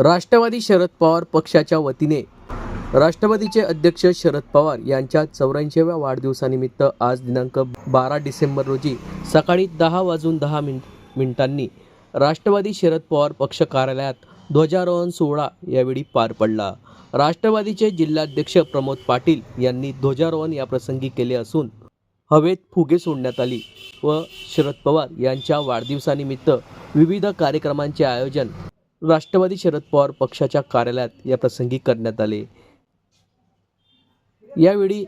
राष्ट्रवादी शरद पवार पक्षाच्या वतीने. राष्ट्रवादीचे अध्यक्ष शरद पवार यांच्या चौऱ्याऐंशीव्या वाढदिवसानिमित्त आज दिनांक बारा डिसेंबर रोजी सकाळी दहा वाजून दहा मिन मिनिटांनी राष्ट्रवादी शरद पवार पक्ष कार्यालयात ध्वजारोहण सोहळा यावेळी पार पडला. राष्ट्रवादीचे जिल्हाध्यक्ष प्रमोद पाटील यांनी ध्वजारोहण याप्रसंगी केले असून हवेत फुगे सोडण्यात आली व शरद पवार यांच्या वाढदिवसानिमित्त विविध कार्यक्रमांचे आयोजन राष्ट्रवादी शरद पवार पक्षाच्या कार्यालयात या प्रसंगी करण्यात आले. यावेळी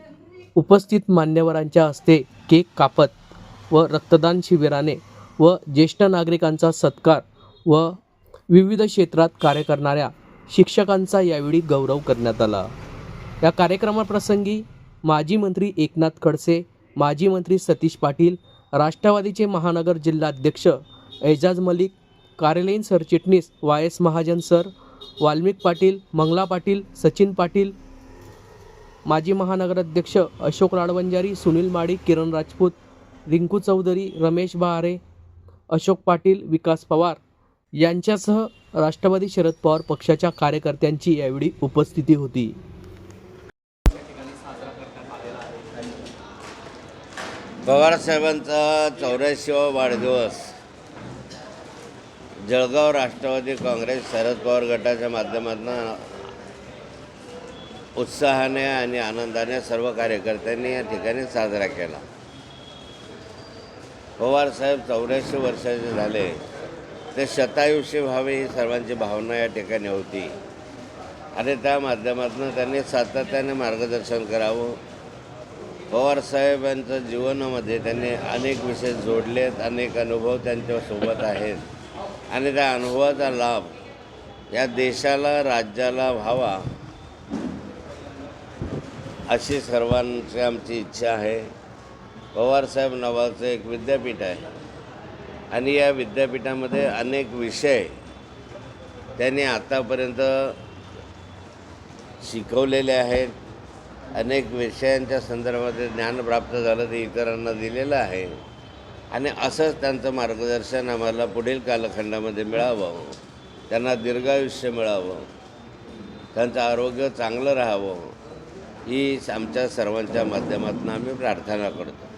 उपस्थित मान्यवरांच्या हस्ते केक कापत व रक्तदान शिबिराने व ज्येष्ठ नागरिकांचा सत्कार व विविध क्षेत्रात कार्य करणाऱ्या शिक्षकांचा यावेळी गौरव करण्यात आला. या कार्यक्रमाप्रसंगी माजी मंत्री एकनाथ खडसे माजी मंत्री सतीश पाटील राष्ट्रवादीचे महानगर जिल्हाध्यक्ष एजाज मलिक कार्यालयीन सरचिटणीस Y S Mahajan sir Valmik Patil Mangala Patil Sachin Patil माजी महानगराध्यक्ष अशोक लाडवंजारी सुनील माळी किरण राजपूत रिंकू चौधरी रमेश बहारे अशोक पाटील विकास पवार यांच्यासह राष्ट्रवादी शरद पवार पक्षाच्या कार्यकर्त्यांची यावेळी उपस्थिती होती. पवारसाहेबांचा चौऱ्याऐंशीवा वाढदिवस. जळगाव राष्ट्रवादी काँग्रेस शरद पवार गटाच्या माध्यमातून उत्साहाने आणि आनंदाने सर्व कार्यकर्त्यांनी या ठिकाणी साजरा केला. पवारसाहेब चौऱ्याऐंशी वर्षाचे झाले. ते शतायुषी व्हावे ही सर्वांची भावना या ठिकाणी होती. आणि त्या माध्यमातून त्यांनी सातत्याने मार्गदर्शन करावं. पवारसाहेब यांच्या जीवनामध्ये त्यांनी अनेक विषय जोडलेत अनेक अनुभव त्यांच्यासोबत आहेत. आणि त्या अनुभवाचा लाभ या देशाला राज्याला व्हावा अशी सर्वांची आमची इच्छा आहे. पवारसाहेब नावाचं एक विद्यापीठ आहे. आणि या विद्यापीठामध्ये अनेक विषय त्यांनी आतापर्यंत शिकवलेले आहेत. अनेक विषयांच्या संदर्भामध्ये ज्ञान प्राप्त झालं ते इतरांना दिलेलं आहे. आणि असंच त्यांचं मार्गदर्शन आम्हाला पुढील कालखंडामध्ये मिळावं. त्यांना दीर्घायुष्य मिळावं. त्यांचं आरोग्य चांगलं राहावं. ही आमच्या सर्वांच्या माध्यमातून आम्ही प्रार्थना करतो.